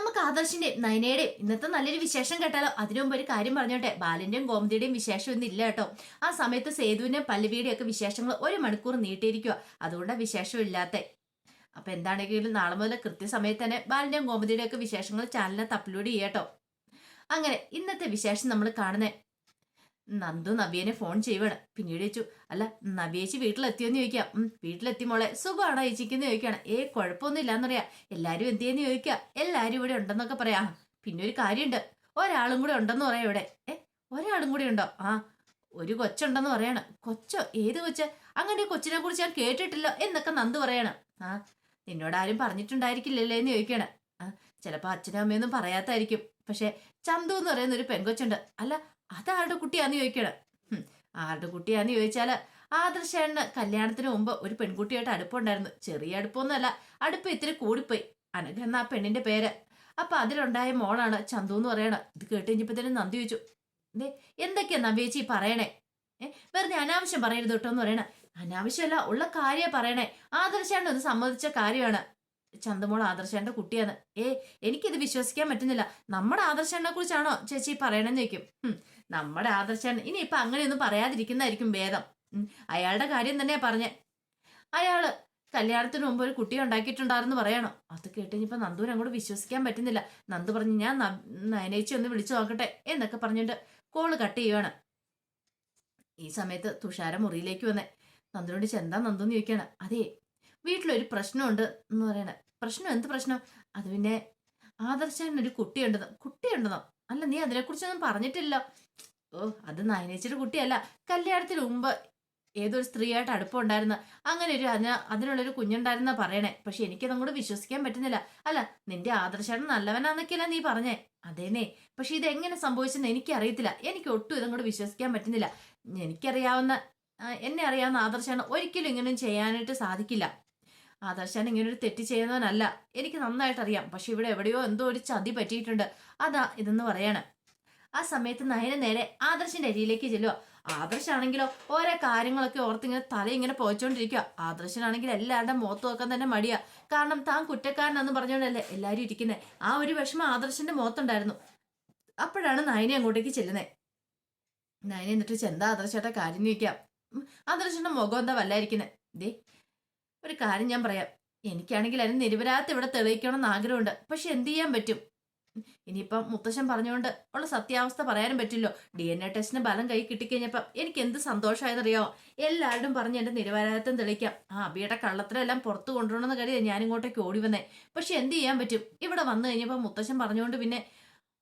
നമുക്ക് ആദർശിന്റെയും നയനയുടെയും ഇന്നത്തെ നല്ലൊരു വിശേഷം കേട്ടാലോ? അതിനു മുമ്പ് ഒരു കാര്യം പറഞ്ഞോട്ടെ. ബാലിന്റെയും ഗോമതിയുടെയും വിശേഷം ഒന്നും ഇല്ല കേട്ടോ. ആ സമയത്ത് സേതുവിന്റെയും പല്ലവിയുടെയും ഒക്കെ വിശേഷങ്ങൾ ഒരു മണിക്കൂർ നീട്ടിയിരിക്കുക അതുകൊണ്ട് വിശേഷം ഇല്ലാത്ത. അപ്പൊ എന്താണെങ്കിലും നാളെ മുതൽ കൃത്യസമയത്ത് തന്നെ ബാലിന്റെയും ഗോമതിയുടെയും ഒക്കെ വിശേഷങ്ങൾ ചാനലിനകത്ത് അപ്ലോഡ് ചെയ്യാട്ടോ അങ്ങനെ ഇന്നത്തെ വിശേഷം നമ്മൾ കാണുന്നേ നന്ദു നവ്യനെ ഫോൺ ചെയ്യുവാണ് പിന്നീട് ചോദിച്ചു അല്ല നവ്യേച്ചി വീട്ടിലെത്തിയോന്ന് ചോദിക്കാം. വീട്ടിലെത്തി മോളെ. സുഖമാണോ ചേച്ചിക്കെന്ന് ചോദിക്കാണ്. ഏ കുഴപ്പമൊന്നും ഇല്ലാന്നറിയാം എല്ലാരും എന്തിയെന്ന് ചോദിക്കുക എല്ലാരും ഇവിടെ ഉണ്ടെന്നൊക്കെ പറയാ. പിന്നെ ഒരു കാര്യമുണ്ട് ഒരാളും കൂടെ ഉണ്ടെന്ന് പറയാം ഇവിടെ. ഏ ഒരാളും കൂടെ ഉണ്ടോ? ആ ഒരു കൊച്ചുണ്ടെന്ന് പറയാണ്. കൊച്ചോ? ഏത് കൊച്ച്? അങ്ങനെ കൊച്ചിനെ കുറിച്ച് ഞാൻ കേട്ടിട്ടില്ല എന്നൊക്കെ നന്ദു പറയാണ്. ആ നിന്നോട് ആരും പറഞ്ഞിട്ടുണ്ടായിരിക്കില്ലല്ലേ? എന്ന് ചോദിക്കണം. ആ ചിലപ്പോ അച്ഛനും അമ്മയൊന്നും പറയാത്തായിരിക്കും. പക്ഷെ ചന്തു എന്ന് പറയുന്ന ഒരു പെൺകൊച്ചുണ്ട്. അല്ല അതാരുടെ കുട്ടിയാന്ന് ചോദിക്കണം. ആരുടെ കുട്ടിയാന്ന് ചോദിച്ചാൽ ആദർശേണ്ണ കല്യാണത്തിന് മുമ്പ് ഒരു പെൺകുട്ടിയായിട്ട് അടുപ്പുണ്ടായിരുന്നു. ചെറിയ അടുപ്പൊന്നുമല്ല അടുപ്പ് ഇത്തിരി കൂടിപ്പോയി. അനഘ എന്ന ആ പെണ്ണിന്റെ പേര്? അപ്പൊ അതിലുണ്ടായ മോളാണ് ചന്തു എന്ന് പറയണ. ഇത് കേട്ട് കഴിഞ്ഞപ്പോഴത്തേനും നന്ദി ചോദിച്ചു. ദേ എന്തൊക്കെയാ നവ്യേച്ചി പറയണേ? വെറുതെ അനാവശ്യം പറയരുത് കേട്ടോ എന്ന് പറയണ. അനാവശ്യമല്ല ഉള്ള കാര്യ പറയണേ. ആദർശാണ്ട് ഒന്ന് സമ്മതിച്ച കാര്യമാണ്. ചന്തുമോൾ ആദർശേന്റെ കുട്ടിയാണ്. ഏ എനിക്കിത് വിശ്വസിക്കാൻ പറ്റുന്നില്ല. നമ്മുടെ ആദർശേനെ കുറിച്ചാണോ ചേച്ചി പറയണമെന്ന് ചോദിക്കും. നമ്മുടെ ആദർശൻ ഇനി ഇപ്പൊ അങ്ങനെയൊന്നും പറയാതിരിക്കുന്നതായിരിക്കും ഭേദം. അയാളുടെ കാര്യം തന്നെയാ പറഞ്ഞേ. അയാൾ കല്യാണത്തിന് മുമ്പ് ഒരു കുട്ടിയെ ഉണ്ടാക്കിയിട്ടുണ്ടായിരുന്നു പറയണം? അത് കേട്ട് ഇനിയിപ്പോ നന്ദുവിനെ അങ്ങോട്ട് വിശ്വസിക്കാൻ പറ്റുന്നില്ല. നന്ദു പറഞ്ഞു ഞാൻ നയനേച്ചി ഒന്ന് വിളിച്ചു നോക്കട്ടെ എന്നൊക്കെ പറഞ്ഞിട്ട് കോൾ കട്ട് ചെയ്യുവാണ്. ഈ സമയത്ത് തുഷാര മുറിയിലേക്ക് വന്നേ. നന്ദുനോട് ചെന്താ നന്ദു എന്ന് ചോദിക്കാണ്. അതെ വീട്ടിലൊരു പ്രശ്നമുണ്ട് എന്ന് പറയണേ. പ്രശ്നം എന്ത് പ്രശ്നം? അത് പിന്നെ ആദർശാൻ ഒരു കുട്ടിയുണ്ടെന്നോ കുട്ടിയുണ്ടെന്നോ അല്ല നീ അതിനെക്കുറിച്ചൊന്നും പറഞ്ഞിട്ടില്ല. ഓ അത് നയനേച്ചിയുടെ കുട്ടിയല്ല. കല്യാണത്തിന് മുമ്പ് ഏതൊരു സ്ത്രീയായിട്ട് അടുപ്പമുണ്ടായിരുന്ന. അങ്ങനെ ഒരു അതിന് അതിനുള്ളൊരു കുഞ്ഞുണ്ടായിരുന്ന പറയണേ. പക്ഷെ എനിക്കതും കൂടെ വിശ്വസിക്കാൻ പറ്റുന്നില്ല. അല്ല നിന്റെ ആദർശാണ് നല്ലവനാന്നൊക്കെയല്ല നീ പറഞ്ഞേ? അതേനെ പക്ഷെ ഇത് എങ്ങനെ സംഭവിച്ചെന്ന് എനിക്കറിയത്തില്ല. എനിക്ക് ഒട്ടും ഇതും കൂടെ വിശ്വസിക്കാൻ പറ്റുന്നില്ല. എനിക്കറിയാവുന്ന എന്നെ അറിയാവുന്ന ആദർശാണ് ഒരിക്കലും ഇങ്ങനെ ചെയ്യാനായിട്ട് സാധിക്കില്ല. ആദർശാൻ ഇങ്ങനെ ഒരു തെറ്റ് ചെയ്യുന്നവനല്ല. എനിക്ക് നന്നായിട്ട് അറിയാം പക്ഷെ ഇവിടെ എവിടെയോ എന്തോ ഒരു ചതി പറ്റിയിട്ടുണ്ട്. അതാ ഇതെന്ന് പറയാണ്. ആ സമയത്ത് നയന നേരെ ആദർശിന്റെ അരിയിലേക്ക് ചെല്ലുക ആദർശാണെങ്കിലോ ഓരോ കാര്യങ്ങളൊക്കെ ഓർത്ത് ഇങ്ങനെ തല ഇങ്ങനെ പോയിച്ചോണ്ടിരിക്കുക ആദർശനാണെങ്കിൽ എല്ലാവരുടെ മുഖത്ത് നോക്കാൻ തന്നെ മടിയാ. കാരണം താൻ കുറ്റക്കാരനെന്ന് പറഞ്ഞുകൊണ്ടല്ലേ എല്ലാരും ഇരിക്കുന്നത് ആ ഒരു വിഷമം ആദർശന്റെ മുഖത്തുണ്ടായിരുന്നു. അപ്പോഴാണ് നയനെ അങ്ങോട്ടേക്ക് ചെല്ലുന്നത് നയന എന്നിട്ട് ചെന്താ ആദർശേട്ട കാര്യം ചോദിക്കാം ആദർശന്റെ മുഖം എന്താ വല്ലായിരിക്കുന്നത് ദേ ഒരു കാര്യം ഞാൻ പറയാം. എനിക്കാണെങ്കിൽ അതിന് നിരപരാധത്തെ ഇവിടെ തെളിയിക്കണമെന്ന് ആഗ്രഹമുണ്ട്. പക്ഷെ എന്ത് ചെയ്യാൻ പറ്റും? ഇനിയിപ്പം മുത്തശ്ശൻ പറഞ്ഞുകൊണ്ട് ഉള്ള സത്യാവസ്ഥ പറയാനും പറ്റില്ലോ. ഡി എൻ എ ടെസ്റ്റിന് ബലം കൈ കിട്ടിക്കഴിഞ്ഞപ്പം എനിക്ക് എന്ത് സന്തോഷമായതറിയോ എല്ലാവരും പറഞ്ഞ് എന്റെ നിരപരാധിത്വം തെളിയിക്കാം. ആ അബിയുടെ കള്ളത്തിലെല്ലാം പുറത്തു കൊണ്ടുവരണമെന്ന് കരുതി ഞാൻ ഇങ്ങോട്ടേക്ക് ഓടി വന്നേ. പക്ഷെ എന്ത് ചെയ്യാൻ പറ്റും? ഇവിടെ വന്നു കഴിഞ്ഞപ്പോൾ മുത്തശ്ശൻ പറഞ്ഞുകൊണ്ട് പിന്നെ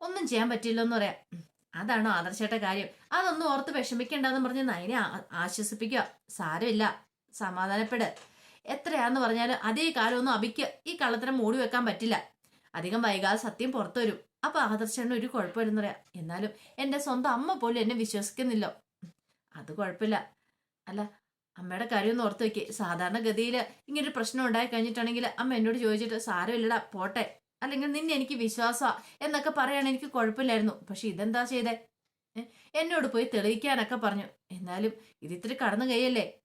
ഒന്നും ചെയ്യാൻ പറ്റില്ലെന്ന് പറയാം. അതാണോ ആദർശേട്ട കാര്യം. അതൊന്നും ഓർത്ത് വിഷമിക്കേണ്ടെന്ന് പറഞ്ഞ് നയനെ ആശ്വസിപ്പിക്കുക. സാരമില്ല. സമാധാനപ്പെട്. എത്രയാന്ന് പറഞ്ഞാലും അതേ കാലമൊന്നും അബിക്ക് ഈ കള്ളത്തരം മൂടി വെക്കാൻ പറ്റില്ല. അധികം വൈകാതെ സത്യം പുറത്തു വരും അപ്പൊ ആദർശന് ഒരു കുഴപ്പമില്ലെന്ന് പറയാം. എന്നാലും എന്റെ സ്വന്തം അമ്മ പോലും എന്നെ വിശ്വസിക്കുന്നില്ല. അത് കുഴപ്പമില്ല. അല്ല അമ്മയുടെ കാര്യം ഒന്ന് ഓർത്ത് വെക്ക്. സാധാരണ ഗതിയിൽ ഇങ്ങനൊരു പ്രശ്നം ഉണ്ടായി കഴിഞ്ഞിട്ടാണെങ്കിൽ അമ്മ എന്നോട് ചോദിച്ചിട്ട് സാരമില്ലടാ പോട്ടെ. അല്ലെങ്കിൽ നിന്നെ എനിക്ക് വിശ്വാസമാ എന്നൊക്കെ പറയാൻ എനിക്ക് കുഴപ്പമില്ലായിരുന്നു. പക്ഷെ ഇതെന്താ ചെയ്തേ? എന്നോട് പോയി തെളിയിക്കാനൊക്കെ പറഞ്ഞു. എന്നാലും ഇതിത്തിരി കടന്നു കൈയല്ലേ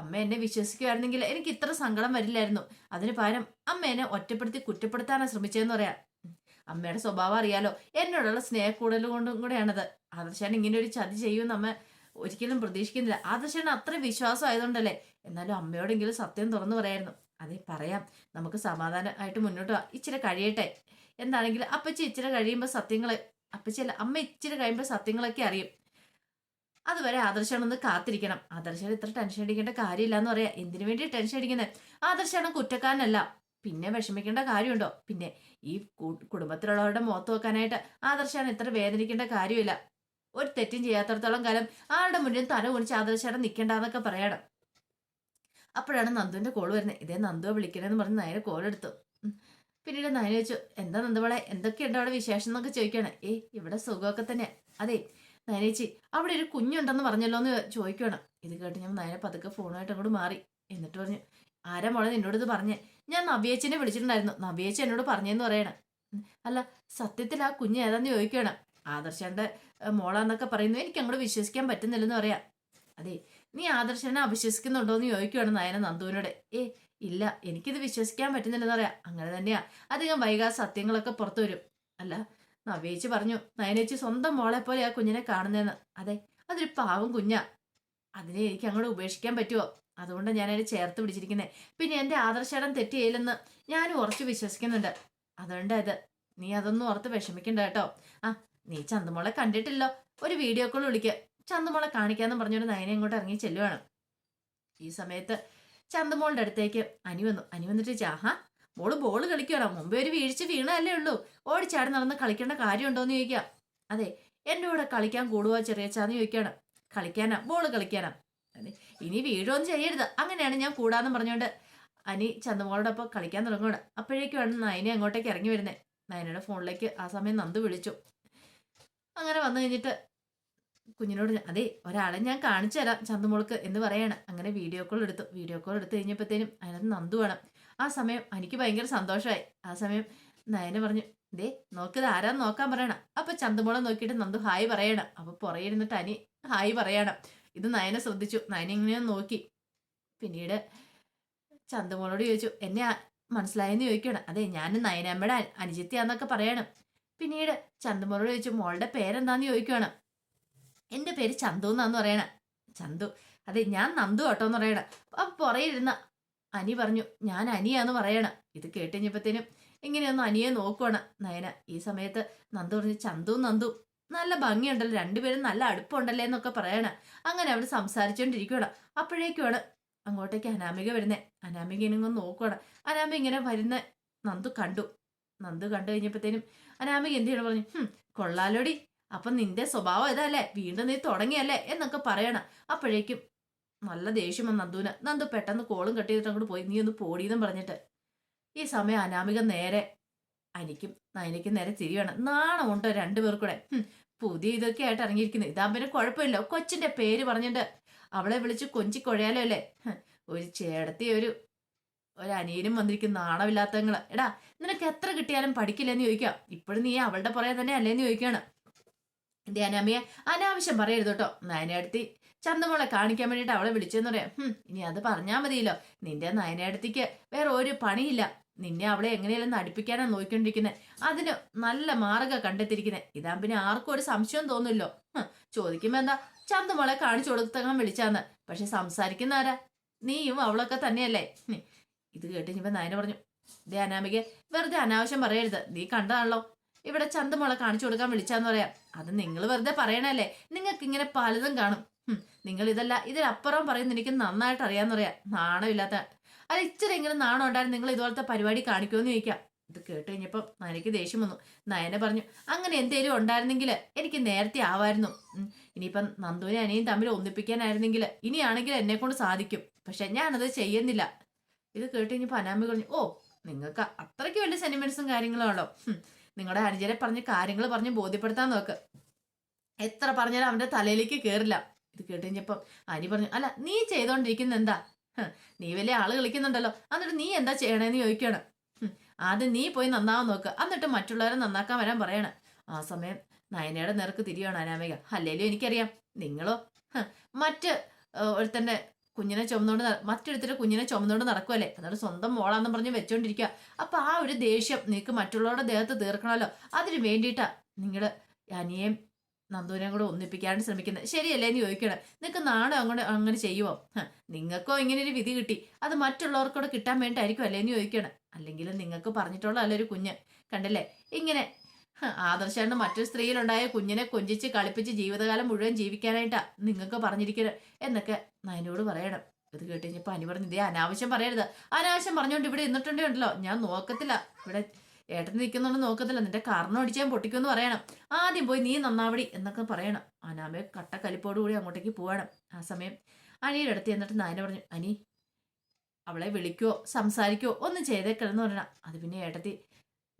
അമ്മ എന്നെ വിശ്വസിക്കുമായിരുന്നെങ്കിൽ എനിക്ക് ഇത്ര സങ്കടം വരില്ലായിരുന്നു. അതിന് പകരം അമ്മ എന്നെ ഒറ്റപ്പെടുത്തി കുറ്റപ്പെടുത്താനാണ് ശ്രമിച്ചതെന്ന് പറയാം. അമ്മയുടെ സ്വഭാവം അറിയാലോ എന്നോടുള്ള സ്നേഹ സ്നേഹക്കൂടൽ കൊണ്ടും കൂടെയാണത്. ആദർശാൻ ഇങ്ങനെ ഒരു ചതി ചെയ്യുമെന്ന് അമ്മ ഒരിക്കലും പ്രതീക്ഷിക്കുന്നില്ല. ആദർശാൻ അത്ര വിശ്വാസം ആയതുകൊണ്ടല്ലേ? എന്നാലും അമ്മയോടെങ്കിലും സത്യം തുറന്നു പറയായിരുന്നു. അതെ പറയാം. നമുക്ക് സമാധാനമായിട്ട് മുന്നോട്ട് പോവാം ഇച്ചിരി കഴിയട്ടെ. എന്താണെങ്കിലും അപ്പച്ചി ഇച്ചിരി കഴിയുമ്പോൾ സത്യങ്ങൾ അപ്പച്ചിയല്ല അമ്മ ഇച്ചിരി കഴിയുമ്പോൾ സത്യങ്ങളൊക്കെ അറിയും. അതുവരെ ആദർശാണെന്ന് കാത്തിരിക്കണം. ആദർശാണ് ഇത്ര ടെൻഷൻ അടിക്കേണ്ട കാര്യമില്ല എന്ന് പറയാം. എന്തിനു വേണ്ടി ടെൻഷൻ അടിക്കുന്നത് ആദർശാണ് കുറ്റക്കാരനല്ല. പിന്നെ വിഷമിക്കേണ്ട കാര്യമുണ്ടോ? പിന്നെ ഈ കുടുംബത്തിലുള്ളവരുടെ മുഖത്ത് വെക്കാനായിട്ട് ആദർശാണ് ഇത്ര വേദനിക്കേണ്ട കാര്യമില്ല. ഒരു തെറ്റും ചെയ്യാത്തടത്തോളം കാലം ആരുടെ മുന്നിൽ തല കുണിച്ച് ആദർശാണ് നിൽക്കേണ്ടെന്നൊക്കെ പറയണം. അപ്പോഴാണ് നന്ദുവിന്റെ കോൾ വരുന്നത് ഇതേ നന്ദുവെ വിളിക്കണമെന്ന് പറഞ്ഞ് നയനെ കോൾ എടുത്തു. പിന്നീട് നയന ചോദിച്ചു എന്താ നന്ദുവളെ എന്തൊക്കെയുണ്ട് അവിടെ വിശേഷം? എന്നൊക്കെ ചോദിക്കുകയാണ്. ഏയ് ഇവിടെ സുഖമൊക്കെ തന്നെ അതെ നയനേച്ചി അവിടെ ഒരു കുഞ്ഞുണ്ടെന്ന് പറഞ്ഞല്ലോ എന്ന് ചോദിക്കണം ഇത് കേട്ട് ഞാൻ നയനെ പതുക്കെ ഫോണുമായിട്ട് അങ്ങോട്ട് മാറി. എന്നിട്ട് പറഞ്ഞു ആരാ മോളെ നിന്നോട് ഇത് പറഞ്ഞേ? ഞാൻ നവ്യേച്ചിനെ വിളിച്ചിട്ടുണ്ടായിരുന്നു. നവ്യേച്ചി എന്നോട് പറഞ്ഞെന്ന് പറയണം. അല്ല സത്യത്തിൽ ആ കുഞ്ഞ് ഏതാന്ന് ചോദിക്കണം ആദർശന്റെ മോളാന്നൊക്കെ പറയുന്നു എനിക്ക് അങ്ങോട്ട് വിശ്വസിക്കാൻ പറ്റുന്നില്ലെന്ന് പറയാം. അതെ നീ ആദർശനെ അവിശ്വസിക്കുന്നുണ്ടോ എന്ന് ചോദിക്കുവാണ് നയന നന്ദുവിനോട്. ഏ ഇല്ല എനിക്കിത് വിശ്വസിക്കാൻ പറ്റുന്നില്ലെന്ന് പറയാം. അങ്ങനെ തന്നെയാ. അധികം വൈകാ സത്യങ്ങളൊക്കെ പുറത്തു വരും. അല്ല നവേച്ചി പറഞ്ഞു നയനേച്ചി സ്വന്തം മോളെ പോലെ ആ കുഞ്ഞിനെ കാണുന്നതെന്ന് അതെ അതൊരു പാവം കുഞ്ഞാ. അതിനെ എനിക്ക് അങ്ങോട്ട് ഉപേക്ഷിക്കാൻ പറ്റുമോ അതുകൊണ്ട് ഞാൻ അതിനെ ചേർത്ത് പിടിച്ചിരിക്കുന്നത് പിന്നെ എന്റെ ആദർശം തെറ്റിയില്ലെന്ന് ഞാനും ഉറച്ചു വിശ്വസിക്കുന്നുണ്ട്. അതുകൊണ്ട് അത് നീ അതൊന്നും ഓർത്ത് വിഷമിക്കണ്ട കേട്ടോ. ആ നീ ചന്തുമോളെ കണ്ടിട്ടില്ലോ? ഒരു വീഡിയോ കോൾ വിളിക്കുക ചന്തുമോളെ കാണിക്കാന്ന് പറഞ്ഞൊരു നയനെ ഇങ്ങോട്ട് ഇറങ്ങി ചെല്ലുവാണ്. ഈ സമയത്ത് ചന്തുമോളുടെ അടുത്തേക്ക് അനി വന്നു. അനി വന്നിട്ട് ചാഹാ മോൾ ബോൾ കളിക്കുകയാണോ മുമ്പേ ഒരു വീഴ്ച വീണല്ലേ ഉള്ളൂ. ഓടിച്ചാടി നടന്ന് കളിക്കേണ്ട കാര്യമുണ്ടോയെന്ന് ചോദിക്കാം. അതെ എന്റെ കൂടെ കളിക്കാൻ കൂടുവാ ചെറിയച്ചാന്ന് ചോദിക്കാണ്. കളിക്കാനാ ബോൾ കളിക്കാനാ. അതെ ഇനി വീഴൊന്നും ചെയ്യരുത്. അങ്ങനെയാണ് ഞാൻ കൂടാന്ന് പറഞ്ഞുകൊണ്ട് അനി ചന്തുമോളുടെ ഒപ്പം കളിക്കാൻ തുടങ്ങുകയാണ് അപ്പോഴേക്കുമാണ് നയനെ അങ്ങോട്ടേക്ക് ഇറങ്ങി വരുന്നത് നയനയുടെ ഫോണിലേക്ക് ആ സമയം നന്ദു വിളിച്ചു. അങ്ങനെ വന്നു കഴിഞ്ഞിട്ട് കുഞ്ഞിനോട് അതെ ഒരാളെ ഞാൻ കാണിച്ചു തരാം ചന്തുമോൾക്ക് എന്ന് പറയാണ്. അങ്ങനെ വീഡിയോ കോൾ എടുത്തു. വീഡിയോ കോൾ എടുത്തു കഴിഞ്ഞപ്പോഴത്തേനും അതിനകത്ത് നന്ദു വേണം. ആ സമയം എനിക്ക് ഭയങ്കര സന്തോഷമായി ആ സമയം നയന പറഞ്ഞു ദേ നോക്കിത് ആരാ നോക്കാൻ പറയണം. അപ്പൊ ചന്തമോളം നോക്കിയിട്ട് നന്ദു ഹായ് പറയണം. അപ്പൊ പുറയിരുന്നിട്ട് അനി ഹായ് പറയണം. ഇത് നയന ശ്രദ്ധിച്ചു. നയന ഇങ്ങനെ നോക്കി. പിന്നീട് ചന്തുമോളോട് ചോദിച്ചു എന്നെ മനസ്സിലായെന്ന് ചോദിക്കണം അതെ ഞാൻ നയനമ്മയുടെ അനുജിത്തിയാന്നൊക്കെ പറയണം. പിന്നീട് ചന്തുമോളോട് ചോദിച്ചു മോളുടെ പേരെന്താന്ന് ചോദിക്കണം എന്റെ പേര് ചന്തു എന്നാന്ന് പറയണം. ചന്തു അതെ ഞാൻ നന്ദു കേട്ടോ എന്ന് പറയണം. അപ്പൊ പുറയിരുന്ന അനി പറഞ്ഞു ഞാൻ അനിയാന്ന് പറയണം. ഇത് കേട്ടുകഴിഞ്ഞപ്പത്തേനും ഇങ്ങനെയൊന്നും അനിയെ നോക്കുവാണ് നയന. ഈ സമയത്ത് നന്ദു പറഞ്ഞു ചന്തു നന്ദു നല്ല ഭംഗിയുണ്ടല്ലോ. രണ്ടുപേരും നല്ല അടുപ്പമുണ്ടല്ലേ എന്നൊക്കെ പറയണം. അങ്ങനെ അവിടെ സംസാരിച്ചുകൊണ്ടിരിക്കുകയാണ് അപ്പോഴേക്കുമാണ് അങ്ങോട്ടേക്ക് അനാമിക വരുന്നേ. അനാമിക ഇങ്ങനെ നോക്കുവാണ്. അനാമിക ഇങ്ങനെ വരുന്ന നന്ദു കണ്ടു. നന്ദു കണ്ടു കഴിഞ്ഞപ്പോഴത്തേനും അനാമിക എന്ത് ചെയ്യണം പറഞ്ഞു കൊള്ളാലോടി. അപ്പം നിന്റെ സ്വഭാവം ഇതല്ലേ? വീണ്ടും നീ തുടങ്ങിയല്ലേ? എന്നൊക്കെ പറയണം. അപ്പോഴേക്കും നല്ല ദേഷ്യം വന്ന നന്ദുവിന്. നന്ദു പെട്ടെന്ന് കോളും കട്ട് ചെയ്തിട്ട് അങ്ങോട്ട് പോയി. നീ ഒന്ന് പോടിയെന്നും പറഞ്ഞിട്ട്. ഈ സമയം അനാമിക നേരെ അനിക്കും നയനിക്കും നേരെ തിരിയാണ് നാണമുണ്ടോ കൂടെ? പുതിയ ഇതൊക്കെ ആയിട്ട് ഇറങ്ങിയിരിക്കുന്നത് ഇതാ പിന്നെ കുഴപ്പമില്ല. കൊച്ചിന്റെ പേര് പറഞ്ഞിട്ട് അവളെ വിളിച്ച് കൊഞ്ചി കൊഴയാലോ അല്ലേ ഒരു ചേടത്തി ഒരു ഒരു അനിയനും വന്നിരിക്കുന്ന. നാണമില്ലാത്തങ്ങൾ. എടാ നിനക്ക് എത്ര കിട്ടിയാലും പഠിക്കില്ലെന്ന് ചോദിക്കാം. ഇപ്പോഴും നീ അവളുടെ പുറകെ തന്നെ അല്ലേന്ന് ചോദിക്കാണ് എന്റെ അനാമിയെ അനാവശ്യം പറയരുത് കേട്ടോ. നയനടുത്തി ചന്തമോളെ കാണിക്കാൻ വേണ്ടിയിട്ട് അവളെ വിളിച്ചെന്ന് പറയാം. ഹും, ഇനി അത് പറഞ്ഞാ മതിയല്ലോ. നിന്റെ നയനടുത്തേക്ക് വേറെ ഒരു പണിയില്ല. നിന്നെ അവളെ എങ്ങനെയെല്ലാം നടിപ്പിക്കാനാണ് നോക്കിക്കൊണ്ടിരിക്കുന്നത് അതിന് നല്ല മാർഗം കണ്ടെത്തിയിരിക്കുന്നത് ഇതാ പിന്നെ ആർക്കും ഒരു സംശയം തോന്നില്ലോ ചോദിക്കുമ്പോ എന്താ ചന്തമോളെ കാണിച്ചു കൊടുത്തങ്ങാൻ വിളിച്ചാന്ന്. പക്ഷെ സംസാരിക്കുന്ന ആരാ? നീയും അവളൊക്കെ തന്നെയല്ലേ. ഇത് കേട്ട് കഴിഞ്ഞപ്പോ നയന പറഞ്ഞു ദേ അനാമിക വെറുതെ അനാവശ്യം പറയരുത്. നീ കണ്ടതാണല്ലോ. ഇവിടെ ചന്തമോളെ കാണിച്ചു കൊടുക്കാൻ വിളിച്ചാന്ന് പറയാം. അത് നിങ്ങൾ വെറുതെ പറയണല്ലേ നിങ്ങൾക്ക് ഇങ്ങനെ പലതും കാണും. നിങ്ങൾ ഇതല്ല ഇതിലപ്പുറം പറയുന്ന എനിക്ക് നന്നായിട്ട് അറിയാന്ന് പറയാം. നാണമില്ലാത്ത അത് ഇച്ചിരി എങ്കിലും നാണം ഉണ്ടായിരുന്നു നിങ്ങൾ ഇതുപോലത്തെ പരിപാടി കാണിക്കുമെന്ന് ചോദിക്കാം. ഇത് കേട്ട് കഴിഞ്ഞപ്പം നനയ്ക്ക് ദേഷ്യം വന്നു. നയന പറഞ്ഞു അങ്ങനെ എന്തേലും ഉണ്ടായിരുന്നെങ്കിൽ എനിക്ക് നേരത്തെ ആവായിരുന്നു. ഇനിയിപ്പം നന്ദുവിനെ അനിയും തമ്മിൽ ഒന്നിപ്പിക്കാനായിരുന്നെങ്കിൽ ഇനിയാണെങ്കിൽ എന്നെ കൊണ്ട് സാധിക്കും. പക്ഷെ ഞാനത് ചെയ്യുന്നില്ല. ഇത് കേട്ട് കഴിഞ്ഞപ്പോൾ അനാമി പറഞ്ഞു ഓ നിങ്ങൾക്ക് അത്രയ്ക്ക് വലിയ സെന്റിമെന്റ്സും കാര്യങ്ങളുമാണല്ലോ. നിങ്ങളുടെ അനുജരെ പറഞ്ഞ് കാര്യങ്ങൾ പറഞ്ഞ് ബോധ്യപ്പെടുത്താൻ നോക്ക്. എത്ര പറഞ്ഞാലും അവന്റെ തലയിലേക്ക് കേറില്ല. ഇത് കേട്ട് കഴിഞ്ഞപ്പം അനി പറഞ്ഞു അല്ല നീ ചെയ്തോണ്ടിരിക്കുന്ന എന്താ? നീ വലിയ ആൾ കളിക്കുന്നുണ്ടല്ലോ. എന്നിട്ട് നീ എന്താ ചെയ്യണേന്ന് ചോദിക്കണം. ആദ്യം നീ പോയി നന്നാവാൻ നോക്ക്. എന്നിട്ട് മറ്റുള്ളവരെ നന്നാക്കാൻ വരാൻ പറയണം. ആ സമയം നയനയുടെ നേർക്ക് തിരിയാണ് അനാമിക. അല്ലേലും എനിക്കറിയാം നിങ്ങളോ? മറ്റ് ഏഹ്, ഒരുത്തന്റെ കുഞ്ഞിനെ ചുമന്നുകൊണ്ട് മറ്റൊരുത്തരുടെ കുഞ്ഞിനെ ചുമന്നുകൊണ്ട് നടക്കുമല്ലേ എന്നിട്ട് സ്വന്തം മോളാന്ന് പറഞ്ഞ് വെച്ചോണ്ടിരിക്കുക അപ്പൊ ആ ഒരു ദേഷ്യം നിനക്ക് മറ്റുള്ളവരുടെ ദേഹത്ത് തീർക്കണമല്ലോ. അതിന് വേണ്ടിയിട്ടാ നിങ്ങൾ അനിയേം നന്ദുവിനെയും കൂടെ ഒന്നിപ്പിക്കാണ്ട് ശ്രമിക്കുന്നത്. ശരിയല്ലേ എന്ന് ചോദിക്കണം നിങ്ങൾക്ക് നാടോ അങ്ങോട്ട് അങ്ങനെ ചെയ്യുമോ നിങ്ങൾക്കോ ഇങ്ങനെ ഒരു വിധി കിട്ടി. അത് മറ്റുള്ളവർക്കൂടെ കിട്ടാൻ വേണ്ടിയിട്ടായിരിക്കും അല്ലേ എന്ന് ചോദിക്കണം അല്ലെങ്കിൽ നിങ്ങൾക്ക് പറഞ്ഞിട്ടുള്ള അല്ലൊരു കുഞ്ഞ്. കണ്ടല്ലേ? ഇങ്ങനെ ഹ, ആദർശാണ്ട് മറ്റൊരു സ്ത്രീയിലുണ്ടായ കുഞ്ഞിനെ കൊഞ്ചിച്ച് കളിപ്പിച്ച് ജീവിതകാലം മുഴുവൻ ജീവിക്കാനായിട്ടാ നിങ്ങൾക്ക് പറഞ്ഞിരിക്കുന്നത്. എന്നൊക്കെ നയനോട് പറയണം. ഇത് കേട്ട് കഴിഞ്ഞപ്പോൾ അനി പറഞ്ഞു ഇതേ അനാവശ്യം പറയരുത്. അനാവശ്യം പറഞ്ഞുകൊണ്ട് ഇവിടെ ഇരുന്നിട്ടുണ്ടേ ഉണ്ടല്ലോ ഞാൻ നോക്കത്തില്ല. ഇവിടെ ഏട്ടൻ നിൽക്കുന്നുണ്ട് നോക്കത്തില്ല നിന്റെ കർണം അടിച്ചാൽ പൊട്ടിക്കുമെന്ന് പറയണം. ആദ്യം പോയി നീ നന്നാവടി എന്നൊക്കെ പറയണം. അനാമയെ കട്ട കലിപ്പോട് കൂടി അങ്ങോട്ടേക്ക് പോവണം. ആ സമയം അനിയുടെ അടുത്ത് എന്നിട്ട് നായന പറഞ്ഞു അനി അവളെ വിളിക്കോ സംസാരിക്കോ ഒന്നും ചെയ്തേക്കലെന്ന് പറയണം അത് പിന്നെ ഏട്ടത്തി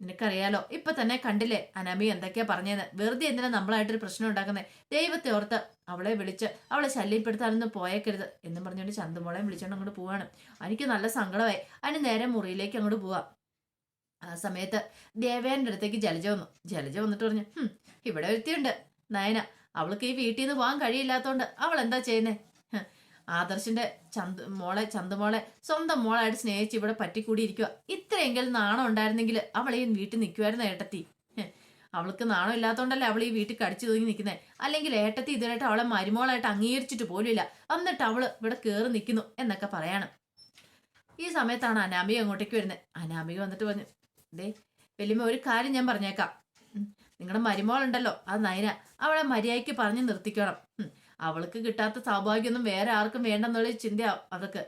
നിനക്കറിയാലോ ഇപ്പൊ തന്നെ കണ്ടില്ലേ അനാമി എന്തൊക്കെയാ പറഞ്ഞതെന്ന് വെറുതെ എന്തിനാ നമ്മളായിട്ടൊരു പ്രശ്നം ഉണ്ടാക്കുന്നത് ദൈവത്തെ ഓർത്ത് അവളെ വിളിച്ച് അവളെ ശല്യപ്പെടുത്താനൊന്നും പോയേക്കരുത് എന്നും പറഞ്ഞുകൊണ്ട് ചന്തുമോളെയും വിളിച്ചോണ്ട് അങ്ങോട്ട് പോവാണ്. എനിക്ക് നല്ല സങ്കടമായി. അതിന് നേരെ മുറിയിലേക്ക് അങ്ങോട്ട് പോവാം. ആ സമയത്ത് ദേവേന്റെ അടുത്തേക്ക് ജലജ വന്നു. ജലജ വന്നിട്ട് പറഞ്ഞു "ഹും, ഇവിടെ ഒരുത്തിയുണ്ട് നയന. അവൾക്ക് ഈ വീട്ടിൽ നിന്ന് പോകാൻ കഴിയില്ലാത്തതുകൊണ്ട് അവൾ എന്താ ചെയ്യുന്നേ ആദർശിന്റെ ചന്ത് മോളെ ചന്തുമോളെ സ്വന്തം മോളായിട്ട് സ്നേഹിച്ച് ഇവിടെ പറ്റിക്കൂടിയിരിക്കുക ഇത്രയെങ്കിലും നാണം ഉണ്ടായിരുന്നെങ്കിൽ അവൾ ഈ വീട്ടിൽ നിൽക്കുമായിരുന്നു ഏട്ടത്തി. അവൾക്ക് നാണം ഇല്ലാത്തതുകൊണ്ടല്ലേ അവൾ ഈ വീട്ടിൽ കടിച്ചു തൂങ്ങി നിൽക്കുന്നത് അല്ലെങ്കിൽ ഏട്ടത്തി ഇതിനായിട്ട് അവളെ മരുമോളായിട്ട് അംഗീകരിച്ചിട്ട് പോലുമില്ല. എന്നിട്ട് അവൾ ഇവിടെ കയറി നിൽക്കുന്നു എന്നൊക്കെ പറയാണ്. ഈ സമയത്താണ് അനാമിക അങ്ങോട്ടേക്ക് വരുന്നത്. അനാമിക വന്നിട്ട് പറഞ്ഞു ദേ വലിയമ്മ ഒരു കാര്യം ഞാൻ പറഞ്ഞേക്കാം. നിങ്ങളുടെ മരുമോളുണ്ടല്ലോ അത് നയന അവളെ മര്യാദയ്ക്ക് പറഞ്ഞു നിർത്തിക്കണം. അവൾക്ക് കിട്ടാത്ത സൗഭാഗ്യമൊന്നും വേറെ ആർക്കും വേണ്ടെന്നുള്ള ചിന്ത അവൾക്ക്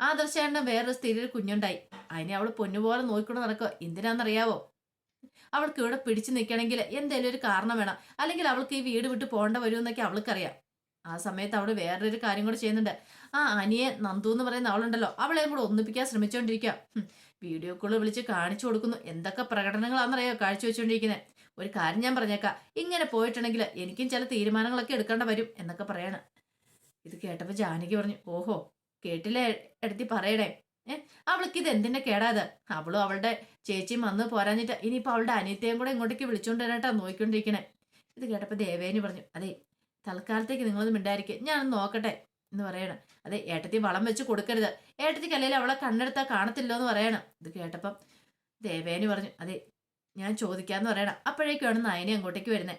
ആ ആദർശാണ്ട് വേറൊരു സ്ഥിരയിൽ കുഞ്ഞുണ്ടായി. അതിനെ അവൾ പൊന്നുപോലെ നോക്കിക്കൊണ്ട് നടക്കുക. എന്തിനാണെന്നറിയാവോ അവൾക്ക് ഇവിടെ പിടിച്ചു നിൽക്കണമെങ്കിൽ എന്തെങ്കിലും ഒരു കാരണം വേണം. അല്ലെങ്കിൽ അവൾക്ക് ഈ വീട് വിട്ട് പോകേണ്ട വരുമെന്നൊക്കെ അവൾക്കറിയാം. ആ സമയത്ത് അവൾ വേറൊരു കാര്യം കൂടെ ചെയ്യുന്നുണ്ട്. ആ അനിയെ നന്ദു എന്ന് പറയുന്ന അവളുണ്ടല്ലോ അവളെയും കൂടെ ഒന്നിപ്പിക്കാൻ ശ്രമിച്ചുകൊണ്ടിരിക്കുക വീഡിയോ കോൾ വിളിച്ച് കാണിച്ചു കൊടുക്കുന്നു. എന്തൊക്കെ പ്രകടനങ്ങളാണെന്നറിയോ കാഴ്ചവെച്ചുകൊണ്ടിരിക്കുന്നത് ഒരു കാര്യം ഞാൻ പറഞ്ഞേക്കാം. ഇങ്ങനെ പോയിട്ടുണ്ടെങ്കിൽ എനിക്കും ചില തീരുമാനങ്ങളൊക്കെ എടുക്കേണ്ട വരും എന്നൊക്കെ പറയാണ്. ഇത് കേട്ടപ്പോൾ ജാനകി പറഞ്ഞു ഓഹോ കേട്ടില്ലേ? എടുത്തി പറയണേ. ഏഹ് അവൾക്ക് ഇത് എന്തിന്റെ കേടാത് അവളും അവളുടെ ചേച്ചിയും വന്ന് പോരാഞ്ഞിട്ട് ഇനിയിപ്പോൾ അവളുടെ അനിയത്തെയും കൂടെ ഇങ്ങോട്ടേക്ക് വിളിച്ചുകൊണ്ട് വരാനായിട്ടാ നോക്കിക്കൊണ്ടിരിക്കണേ ഇത് കേട്ടപ്പോൾ ദേവേനി പറഞ്ഞു അതെ തൽക്കാലത്തേക്ക് നിങ്ങളൊന്ന് മിണ്ടായിരിക്കുക ഞാനൊന്ന് നോക്കട്ടെ എന്ന് പറയണം. അതെ ഏട്ടത്തി വളം വെച്ച് കൊടുക്കരുത്. ഏട്ടത്തിക്ക് അല്ലെങ്കിൽ അവളെ കണ്ണെടുത്താൽ കാണത്തില്ലോ എന്ന് പറയണം. ഇത് കേട്ടപ്പം ദേവേനി പറഞ്ഞു അതെ ഞാൻ ചോദിക്കാന്ന് പറയണം. അപ്പോഴേക്കാണ് നയനെ അങ്ങോട്ടേക്ക് വരുന്നത്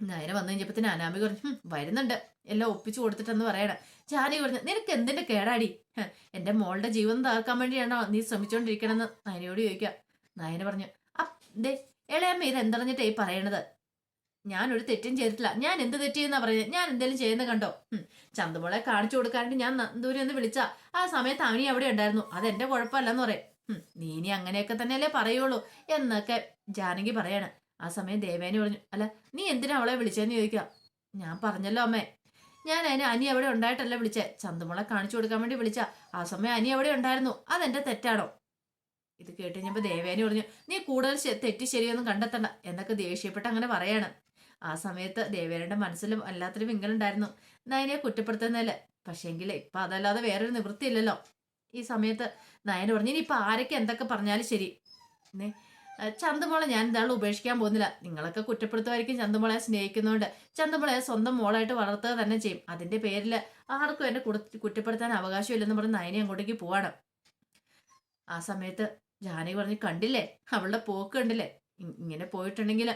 നയന വന്നു കഴിഞ്ഞപ്പത്തിന് അനാമി പറഞ്ഞു വരുന്നുണ്ട്. എല്ലാം ഒപ്പിച്ചു കൊടുത്തിട്ടെന്ന് പറയണം. ജാനി പറഞ്ഞു നിനക്ക് എന്തിന്റെ കേടാടി? എന്റെ മോളുടെ ജീവൻ താക്കാൻ വേണ്ടിയാണോ നീ ശ്രമിച്ചോണ്ടിരിക്കണെന്ന്? നയനയോട് ചോദിക്കുക. നയന പറഞ്ഞു അപ്പേ ഇളയമ്മ ഇത് എന്തറിഞ്ഞിട്ടേ പറയണത്? ഞാനൊരു തെറ്റും ചെയ്തിട്ടില്ല. ഞാൻ എന്ത് തെറ്റിയെന്നാ പറയുന്നത് ഞാൻ എന്തെങ്കിലും ചെയ്യുന്ന കണ്ടോ? ചന്തമോളെ കാണിച്ചു കൊടുക്കാനായിട്ട് ഞാൻ നന്ദൂരി ഒന്ന് വിളിച്ച ആ സമയത്ത് അവനി അവിടെ ഉണ്ടായിരുന്നു. അതെന്റെ കുഴപ്പമല്ലെന്ന് പറയും. നീ ഇനി അങ്ങനെയൊക്കെ തന്നെയല്ലേ പറയുള്ളൂ. എന്നൊക്കെ ജാനകി പറയാണ്. ആ സമയം ദേവേനി പറഞ്ഞു അല്ല നീ എന്തിനാ അവളെ വിളിച്ചതെന്ന് ചോദിക്കുക ഞാൻ പറഞ്ഞല്ലോ അമ്മേ. ഞാൻ അതിന് അനി അവിടെ ഉണ്ടായിട്ടല്ല വിളിച്ചേ. ചന്തുമോളെ കാണിച്ചു കൊടുക്കാൻ വേണ്ടി വിളിച്ച. ആ സമയം അനി അവിടെ ഉണ്ടായിരുന്നു. അതെന്റെ തെറ്റാണോ? ഇത് കേട്ട് കഴിഞ്ഞപ്പോൾ ദേവേനി പറഞ്ഞു നീ കൂടുതൽ തെറ്റ് ശരിയൊന്നും കണ്ടെത്തണ്ട എന്നൊക്കെ ദേഷ്യപ്പെട്ട് അങ്ങനെ പറയാണ്. ആ സമയത്ത് ദേവേനയുടെ മനസ്സിലും വല്ലാത്തൊരു വിങ്കലുണ്ടായിരുന്നു നയനെ കുറ്റപ്പെടുത്തുന്നതിൽ. പക്ഷേങ്കിൽ ഇപ്പൊ അതല്ലാതെ വേറൊരു നിവൃത്തിയില്ലല്ലോ. ഈ സമയത്ത് നയന പറഞ്ഞു ഇനി ഇപ്പൊ ആരൊക്കെ എന്തൊക്കെ പറഞ്ഞാലും ശരി. ചന്തമോളെ ഞാൻ എന്താളും ഉപേക്ഷിക്കാൻ പോകുന്നില്ല. നിങ്ങളൊക്കെ കുറ്റപ്പെടുത്തുമായിരിക്കും ചന്തുമോളെ സ്നേഹിക്കുന്നതുകൊണ്ട് ചന്തുമോളെ സ്വന്തം മോളായിട്ട് വളർത്തുക തന്നെ ചെയ്യും. അതിന്റെ പേരിൽ ആർക്കും എന്നെ കുറ്റപ്പെടുത്താൻ കുറ്റപ്പെടുത്താൻ അവകാശമില്ലെന്ന് പറഞ്ഞ് നയനെ അങ്ങോട്ടേക്ക് പോവാണ്. ആ സമയത്ത് ജാനകി പറഞ്ഞ് കണ്ടില്ലേ? അവളുടെ പോക്ക് കണ്ടില്ലേ? ഇങ്ങനെ പോയിട്ടുണ്ടെങ്കിൽ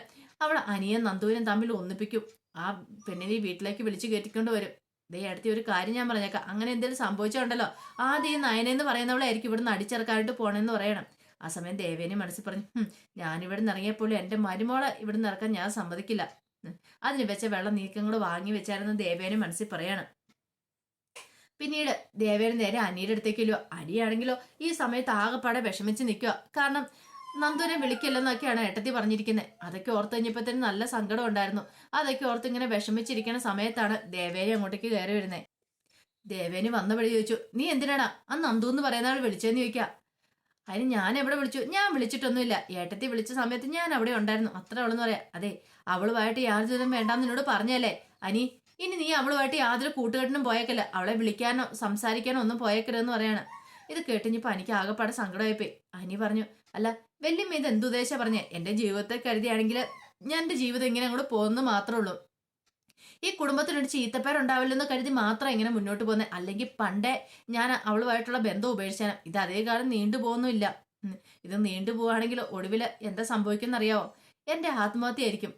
അവൾ അനിയൻ നന്ദുവിനും തമ്മിൽ ഒന്നിപ്പിക്കും. ആ പെണ്ണിനെ വീട്ടിലേക്ക് വിളിച്ചു കയറ്റിക്കൊണ്ട് വരും. ദേ അടുത്ത ഒരു കാര്യം ഞാൻ പറഞ്ഞേക്കാം. അങ്ങനെ എന്തെങ്കിലും സംഭവിച്ചുണ്ടല്ലോ. ആദ്യം ഈ നയനെന്ന് പറയുന്നവളായിരിക്കും ഇവിടുന്ന് അടിച്ചിറക്കാനായിട്ട് പോണെന്ന് പറയണം. ആ സമയം ദേവേനെ മനസ്സിൽ പറഞ്ഞു ഞാനിവിടെ നിന്ന് ഇറങ്ങിയപ്പോഴും എന്റെ മരുമോളെ ഇവിടെ നിന്ന് ഇറക്കാൻ ഞാൻ സമ്മതിക്കില്ല. അതിന് വെച്ച വെള്ളം നീക്കങ്ങൾ വാങ്ങി വെച്ചായിരുന്നു ദേവേനെ മനസ്സിൽ പറയണം. പിന്നീട് ദേവേനെ നേരെ അനിയുടെ അടുത്തേക്കില്ലോ അനിയാണെങ്കിലോ ഈ സമയത്ത് ആകെപ്പാടെ വിഷമിച്ച് നിൽക്കുക കാരണം നന്ദുവിനെ വിളിക്കില്ലെന്നൊക്കെയാണ് ഏട്ടത്തി പറഞ്ഞിരിക്കുന്നത് അതൊക്കെ ഓർത്ത് തന്നെ നല്ല സങ്കടം ഉണ്ടായിരുന്നു. അതൊക്കെ ഓർത്ത് ഇങ്ങനെ വിഷമിച്ചിരിക്കുന്ന സമയത്താണ് ദേവേനി അങ്ങോട്ടേക്ക് കയറി വരുന്നത് ദേവേനി വന്ന ചോദിച്ചു നീ എന്തിനാടാ? ആ നന്ദു എന്ന് പറയുന്ന ആൾ വിളിച്ചെന്ന് ചോദിക്കുക അതിന് ഞാൻ എവിടെ വിളിച്ചു? ഞാൻ വിളിച്ചിട്ടൊന്നുമില്ല. ഏട്ടത്തി വിളിച്ച സമയത്ത് ഞാൻ അവിടെ ഉണ്ടായിരുന്നു. അത്ര അവളെന്ന് പറയാം. അതെ അവളുമായിട്ട് യാതൊരു ദിവസം വേണ്ടാന്ന് നിന്നോട് പറഞ്ഞല്ലേ അനി? ഇനി നീ അവളുമായിട്ട് യാതൊരു കൂട്ടുകെട്ടിനും പോയേക്കല്ല. അവളെ വിളിക്കാനോ സംസാരിക്കാനോ ഒന്നും പോയേക്കരുതെന്ന് പറയാണ്. ഇത് കേട്ടിഞ്ഞപ്പോ എനിക്ക് ആകെപ്പാടെ സങ്കടമായിപ്പോയി. അനി പറഞ്ഞു അല്ല വല്യമ്മ ഇത് എന്തുദ്ദേശം പറഞ്ഞേ? എന്റെ ജീവിതത്തെ കരുതിയാണെങ്കിൽ ഞാൻ എന്റെ ജീവിതം ഇങ്ങനെ അങ്ങോട്ട് പോകുന്നു മാത്രമേ ഉള്ളൂ. ഈ കുടുംബത്തിനൊരു ചീത്തപ്പേരുണ്ടാവില്ലെന്ന് കരുതി മാത്രം ഇങ്ങനെ മുന്നോട്ട് പോകുന്നത് അല്ലെങ്കിൽ പണ്ടേ ഞാൻ അവളുമായിട്ടുള്ള ബന്ധം ഉപേക്ഷിച്ചാണ് ഇത് അതേ കാലം നീണ്ടു പോകുന്നില്ല ഇത് നീണ്ടു പോവാണെങ്കിൽ ഒടുവിൽ എന്താ സംഭവിക്കുന്നറിയാവോ എന്റെ ആത്മഹത്യയായിരിക്കും.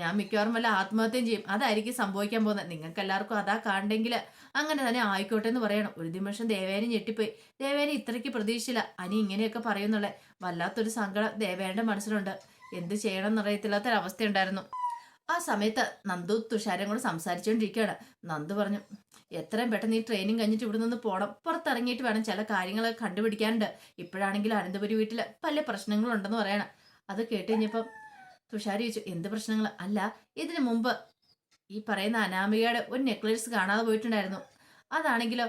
ഞാൻ മിക്കവാറും വല്ല ആത്മഹത്യയും ചെയ്യും. അതായിരിക്കും സംഭവിക്കാൻ പോകുന്നത്. നിങ്ങൾക്ക് എല്ലാവർക്കും അതാ കാണണ്ടെങ്കിൽ അങ്ങനെ തന്നെ ആയിക്കോട്ടെ എന്ന് പറയണം. ഒരു നിമിഷം ദേവേനെ ഞെട്ടിപ്പോയി. ദേവേനെ ഇത്രയ്ക്ക് പ്രതീക്ഷിച്ചില്ല. അനി ഇങ്ങനെയൊക്കെ പറയുന്നുള്ള വല്ലാത്തൊരു സങ്കടം ദേവേന്റെ മനസ്സിലുണ്ട്. എന്ത് ചെയ്യണം എന്നറിയത്തില്ലാത്തൊരവസ്ഥ ഉണ്ടായിരുന്നു ആ സമയത്ത് നന്ദു തുഷാരം കൂടെ സംസാരിച്ചുകൊണ്ടിരിക്കുകയാണ് നന്ദു പറഞ്ഞു എത്രയും പെട്ടെന്ന് ഈ ട്രെയിനിങ് കഴിഞ്ഞിട്ട് ഇവിടെ നിന്ന് പോകണം പുറത്തിറങ്ങിയിട്ട് വേണം ചില കാര്യങ്ങളൊക്കെ കണ്ടുപിടിക്കാനുണ്ട്. ഇപ്പോഴാണെങ്കിൽ അനന്തപുരി വീട്ടിൽ പല പ്രശ്നങ്ങളുണ്ടെന്ന് പറയണം. അത് കേട്ട് കഴിഞ്ഞപ്പം തുഷാരി ചോദിച്ചു എന്ത് പ്രശ്നങ്ങൾ അല്ല ഇതിനു മുമ്പ് ഈ പറയുന്ന അനാമികയുടെ ഒരു നെക്ലേസ് കാണാതെ പോയിട്ടുണ്ടായിരുന്നു. അതാണെങ്കിലോ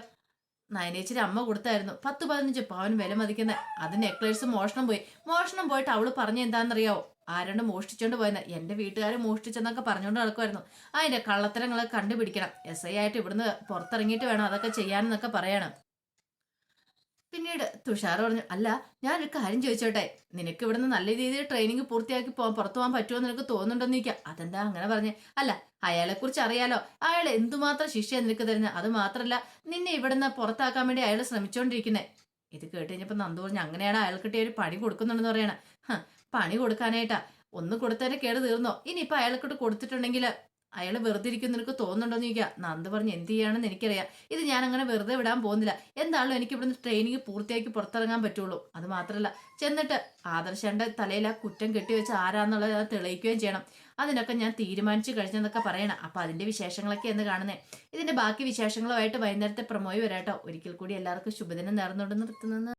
നയനേച്ചിയുടെ അമ്മ കൊടുത്തായിരുന്നു. പത്ത് പതിനഞ്ച് പവൻ വില മതിക്കുന്ന അത് നെക്ലേസ് മോഷണം പോയി. മോഷണം പോയിട്ട് അവൾ പറഞ്ഞ എന്താണെന്നറിയാവോ? ആരാണ്ട് മോഷ്ടിച്ചോണ്ട് പോയെന്ന്. എന്റെ വീട്ടുകാർ മോഷ്ടിച്ചെന്നൊക്കെ പറഞ്ഞുകൊണ്ട് നടക്കുമായിരുന്നു അതിന്റെ കള്ളത്തരങ്ങളെ കണ്ടുപിടിക്കണം. എസ് ഐ ആയിട്ട് ഇവിടുന്ന് പുറത്തിറങ്ങിയിട്ട് വേണം അതൊക്കെ ചെയ്യാനെന്നൊക്കെ പറയണം. പിന്നീട് തുഷാർ പറഞ്ഞു അല്ല ഞാനൊരു കാര്യം ചോദിച്ചോട്ടെ. നിനക്ക് ഇവിടുന്ന് നല്ല രീതിയിൽ ട്രെയിനിങ് പൂർത്തിയാക്കി പോകാൻ പുറത്തു പോകാൻ പറ്റുമോ നിനക്ക് തോന്നുന്നുണ്ടോ നിൽക്കുക അതെന്താ അങ്ങനെ പറഞ്ഞു? അല്ല അയാളെ കുറിച്ച് അറിയാലോ. അയാൾ എന്തുമാത്രം ശിക്ഷ നിനക്ക് തരുന്നത് അത് മാത്രമല്ല നിന്നെ ഇവിടുന്ന് പുറത്താക്കാൻ വേണ്ടി അയാൾ ശ്രമിച്ചുകൊണ്ടിരിക്കുന്നത് ഇത് കേട്ട് കഴിഞ്ഞപ്പോൾ നന്ദു പറഞ്ഞു അങ്ങനെയാണ് അയാൾ കിട്ടിയ ഒരു പണി കൊടുക്കുന്നുണ്ടെന്ന് പറയണ. പണി കൊടുക്കാനായിട്ടാ. ഒന്ന് കൊടുത്തതിന്റെ കേട് തീർന്നോ? ഇനിയിപ്പോൾ അയാൾക്കിട്ട് കൊടുത്തിട്ടുണ്ടെങ്കിൽ അയാൾ വെറുതെ ഇരിക്കും നിനക്ക് തോന്നുന്നുണ്ടോ എന്ന് ചോദിക്കുക നന്ദ് പറഞ്ഞു എന്ത് ചെയ്യാണെന്ന് എനിക്കറിയാം. ഇത് ഞാൻ അങ്ങനെ വെറുതെ വിടാൻ പോകുന്നില്ല. എന്താണല്ലോ എനിക്ക് ഇവിടുന്ന് ട്രെയിനിങ് പൂർത്തിയാക്കി പുറത്തിറങ്ങാൻ പറ്റുള്ളൂ. അത് മാത്രമല്ല ചെന്നിട്ട് ആദർശന്റെ തലയിൽ ആ കുറ്റം കെട്ടിവെച്ച് ആരാന്നുള്ളത് തെളിയിക്കുകയും ചെയ്യണം. അതിനൊക്കെ ഞാൻ തീരുമാനിച്ചു കഴിഞ്ഞെന്നൊക്കെ പറയണം. അപ്പൊ അതിന്റെ വിശേഷങ്ങളൊക്കെ എന്ന് കാണുന്നേ. ഇതിന്റെ ബാക്കി വിശേഷങ്ങളുമായിട്ട് വൈകുന്നേരത്തെ പ്രമോയി വരാട്ടോ. ഒരിക്കൽ കൂടി എല്ലാവർക്കും ശുഭദിനം നേർന്നുകൊണ്ട് നിർത്തുന്നത്